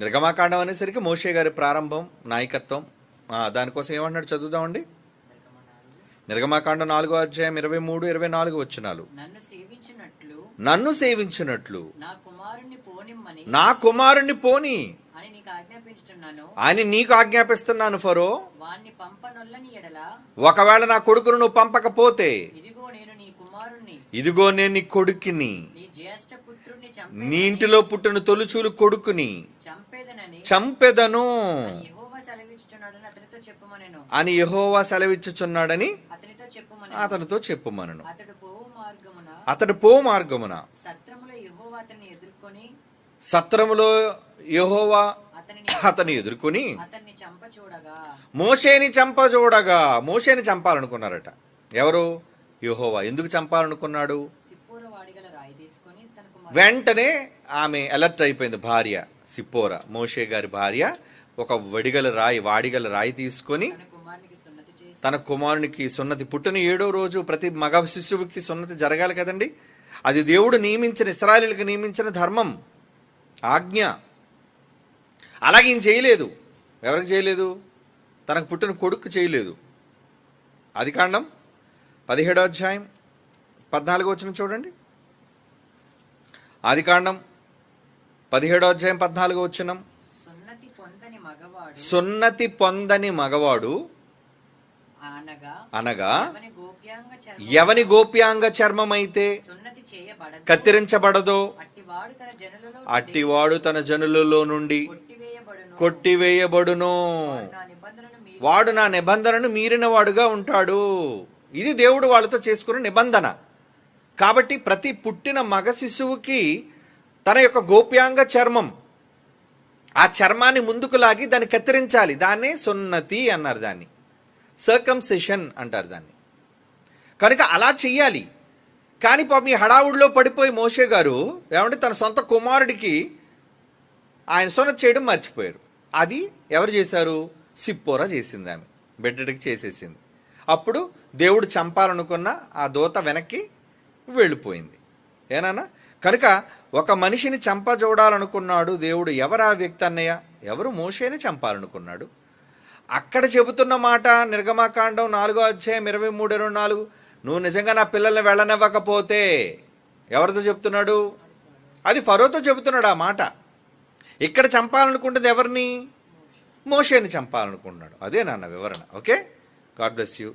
నిర్గమాకాండం అనేసరికి మోషే గారి ప్రారంభం నాయకత్వం. దానికోసం ఏమన్నాడు చదువుదామండి? నిర్గమాకాండం నాలుగో అధ్యాయం ఇరవై మూడు ఇరవై నాలుగు వచ్చినాలు. నన్ను సేవించినట్లు నా కుమారుణ్ణి పోని. అని నీకు ఆజ్ఞాపిస్తున్నాను ఫరో. ఒకవేళ నా కొడుకును నువ్వు పంపకపోతే ఇదిగో నేను నీ కొడుకుని. నీ ఇంటిలో పుట్టిన తొలుచూలు కొడుకుని. చంపెదను. అని యెహోవా సెలవిచ్చుచున్నాడని అతనితో చెప్పుమని అతనితో చెప్పుమనను. అతడు పో మార్గమున సత్రములో యెహోవా అతని ఎదుర్కొని అతన్ని చంప చూడగా మోషేని మోషేని చంపాలనుకున్నారట. ఎవరు? యెహోవా. ఎందుకు చంపాలనుకున్నాడు? వెంటనే ఆమె అలర్ట్ అయిపోయింది భార్య. సిప్పోర. మోషే గారి భార్య ఒక వడిగల రాయి వాడిగల రాయి తీసుకొని తన కుమారునికి సున్నతి పుట్టిన ఏడో రోజు ప్రతి మగ శిశువుకి సున్నతి జరగాలి కదండి? అది దేవుడు నియమించిన ఇస్రాయలీలకు నియమించిన ధర్మం ఆజ్ఞ. అలాగే ఈయన చేయలేదు. ఎవరికి చేయలేదు? తనకు పుట్టిన కొడుకు చేయలేదు. అది కాండం? పదిహేడో అధ్యాయం పద్నాలుగో వచ్చిన చూడండి. ఆది కాండం పదిహేడో అధ్యాయం పద్నాలుగో వచ్చినం సున్నతి పొందని మగవాడు అనగా ఎవని గోప్యాంగ చర్మమైతే కత్తిరించబడదో. అట్టివాడు తన జనులలో నుండి కొట్టివేయబడును. వాడు నా నిబంధనను మీరిన వాడుగా ఉంటాడు. ఇది దేవుడు వాళ్ళతో చేసుకున్న నిబంధన. కాబట్టి ప్రతి పుట్టిన మగ శిశువుకి తన యొక్క గోప్యాంగ చర్మం. ఆ చర్మాన్ని ముందుకు లాగి దాన్ని కత్తిరించాలి. దాన్నే సున్నతి అన్నారు దాన్ని. సర్కంసెషన్ అంటారు దాన్ని. కనుక అలా చెయ్యాలి. కానీ పాపం ఈ హడావుడిలో పడిపోయి మోషే గారు ఏమంటే తన సొంత కుమారుడికి ఆయన సున్నతి చేయడం మర్చిపోయారు. అది ఎవరు చేశారు? సిప్పోరా చేసింది ఆమె. బిడ్డడికి చేసేసింది. అప్పుడు దేవుడు చంపాలనుకున్న ఆ దూత వెనక్కి వెళ్ళిపోయింది. ఏనానా కనుక ఒక మనిషిని చంప చూడాలనుకున్నాడు దేవుడు ఎవరు ఆ వ్యక్తి అన్నయ్య? ఎవరు మోషేని చంపాలనుకున్నాడు? అక్కడ చెబుతున్న మాట నిర్గమాకాండం నాలుగో అధ్యాయం ఇరవై మూడు ఇరవై నాలుగు. నువ్వు నిజంగా నా పిల్లల్ని వెళ్ళనివ్వకపోతే ఎవరితో చెప్తున్నాడు అది ఫరోతో చెబుతున్నాడు ఆ మాట. ఇక్కడ చంపాలనుకుంటుంది ఎవరిని? మోషేని చంపాలనుకున్నాడు. అదే నాన్న వివరణ. ఓకే? God bless you.